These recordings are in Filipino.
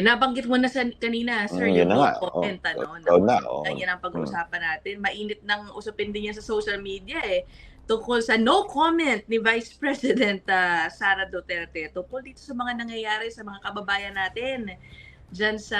nabanggit mo na sa kanina, sir, Mm, yung no nga. comment, Oh, ano, ikaw na, na, oh. yan ang pag-uusapan natin. Mainit ng usapin din yan sa social media eh, tungkol sa no comment ni Vice President ah, Sara Duterte tungkol dito sa mga nangyayari sa mga kababayan natin dyan sa,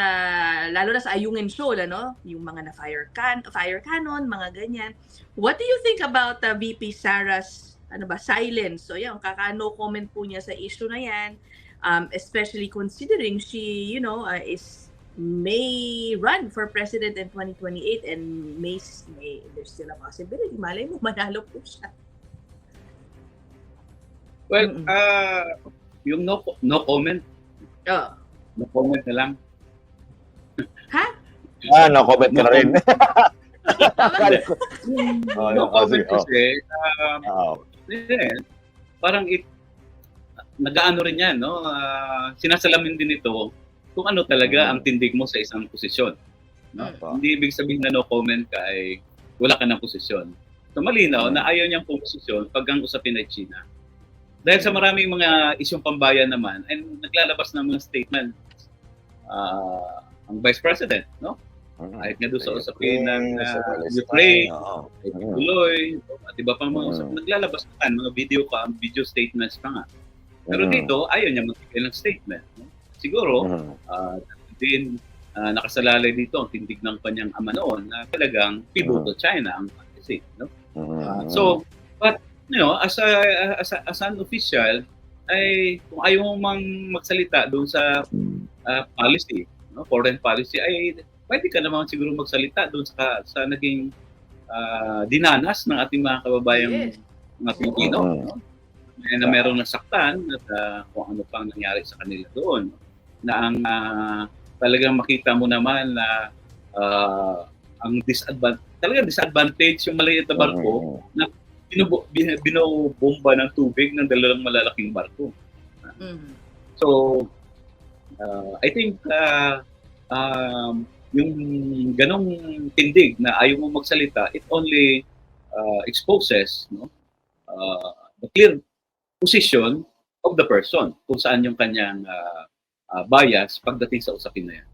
lalo na sa Ayungin Shoal, ano? Yung mga na fire, can, fire cannon, mga ganyan. What do you think about uh, VP Sara's ano ba, silence? So yan, kaka-no comment po niya sa issue na yan um, especially considering she, you know, uh, is may run for president in 2028 and may, may there's still a possibility. Malay mo, manalo po siya. Well, ah yung no no comment, Oh. no comment na lang. Ha? Ah, no comment ka na rin. Tama? oh, no comment oh. kasi, um, Oh. eh, parang it, nagaano rin yan, no? Ah, sinasalamin din ito kung ano talaga Mm. ang tindig mo sa isang posisyon. No? Opo. Hindi ibig sabihin na no comment ka ay wala ka ng posisyon. So malinaw Mm. na ayaw niyang posisyon pag ang usapin ay China. Dahil sa maraming mga isyong pambayan naman, ay naglalabas ng mga statement ah, ang Vice President, no? Mm. Kahit nga doon sa usapin ng ah, Palestine, Ukraine, oo. kahit Mm. tuloy, at iba pang mga Mm. usap, naglalabas na mga video ka, video statements pa nga. Pero Mm. dito, ayaw niya magbigay ng statement. No? Siguro, Mm. ah, din ah, nakasalalay dito ang tindig ng kanyang ama noon na talagang pivotal China ang policy. No? Mm. Ah, so, but, you know, as, a, as, a, as an official, ay kung ayaw mo mang magsalita doon sa ah, policy, no? foreign policy, ay pwede ka naman siguro magsalita doon sa, sa naging ah, dinanas ng ating mga kababayang Yes. mga Pilipino. Mm. No? Na merong nasaktan at ah, kung ano pang nangyari sa kanila doon. Na ang ah, talagang makita mo naman na ah, ang disadvantage, talagang disadvantage yung maliit na barko, Mm. binubo, bin- binobomba ng tubig ng dalawang malalaking barko. Mhm. So, uh, I think uh, um, yung ganong tindig na ayaw mo magsalita, it only uh, exposes no, uh, the clear position of the person kung saan yung kanyang uh, uh, bias pagdating sa usapin na yan.